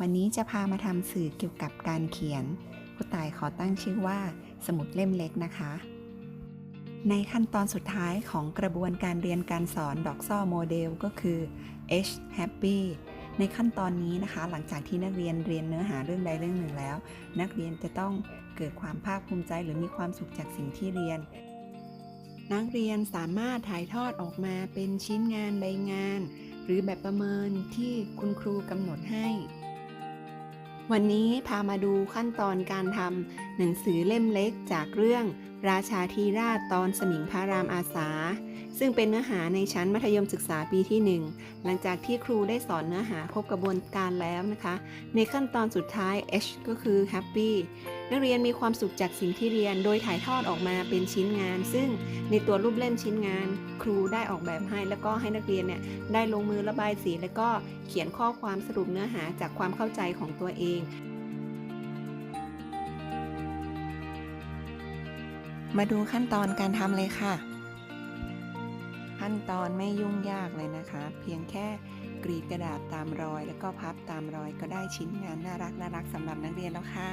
วันนี้จะพามาทำสื่อเกี่ยวกับการเขียนครูต่ายขอตั้งชื่อว่าสมุดเล่มเล็กนะคะ ในขั้นตอนสุดท้ายของกระบวนการเรียนการสอนดอกซ่อโมเดลก็คือ H Happy ในขั้นตอนนี้นะคะ หลังจากที่นักเรียนเรียนเนื้อหาเรื่องใดเรื่องหนึ่งแล้ว นักเรียนจะต้องเกิดความภาคภูมิใจหรือมีความสุขจากสิ่งที่เรียน นักเรียนสามารถถ่ายทอดออกมาเป็นชิ้นงานใบงาน หรือแบบประเมินที่คุณครูกำหนดให้ วันนี้พามาดูขั้นตอนการทำหนังสือเล่มเล็กจากเรื่องราชาธีราชตอนสมิงพระรามอาสา ซึ่งเป็นเนื้อหาในชั้นมัธยมศึกษาปีที่ 1 หลังจากที่ครูได้สอนเนื้อหาครบกระบวนการแล้วนะคะ ในขั้นตอนสุดท้าย H ก็คือ Happy นักเรียนมีความสุขจากสิ่งที่เรียนโดยถ่ายทอดออกมาเป็นชิ้นงาน ซึ่งในตัวรูปเล่มชิ้นงาน ครูได้ออกแบบให้ แล้วก็ให้นักเรียนเนี่ยได้ลงมือระบายสี แล้วก็เขียนข้อความสรุปเนื้อหาจากความเข้าใจของตัวเอง มาดูขั้นตอนการทำเลยค่ะ ขั้นตอนไม่ยุ่งยากเลยนะคะ เพียงแค่กรีดกระดาษตามรอย แล้วก็พับตามรอยก็ได้ชิ้นงานน่ารักน่ารักสำหรับนักเรียนแล้วค่ะ